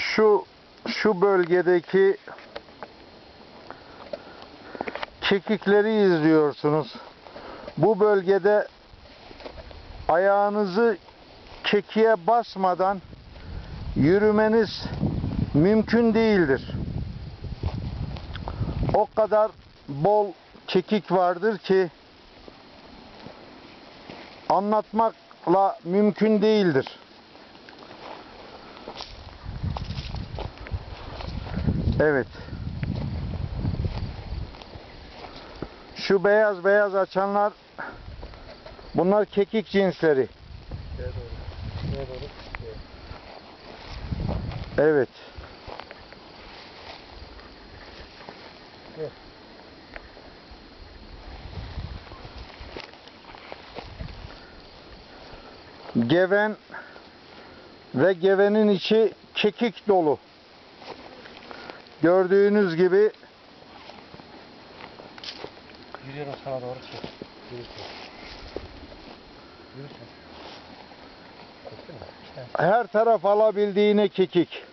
Şu şu bölgedeki kekikleri izliyorsunuz. Bu bölgede ayağınızı kekiğe basmadan yürümeniz mümkün değildir. O kadar bol kekik vardır ki anlatmakla mümkün değildir. Evet. Şu beyaz beyaz açanlar bunlar kekik cinsleri. Evet. Geven ve gevenin içi kekik dolu. Gördüğünüz gibi Yürüyorum sana doğru çek. Yürü çek. Yürü her taraf alabildiğine kekik.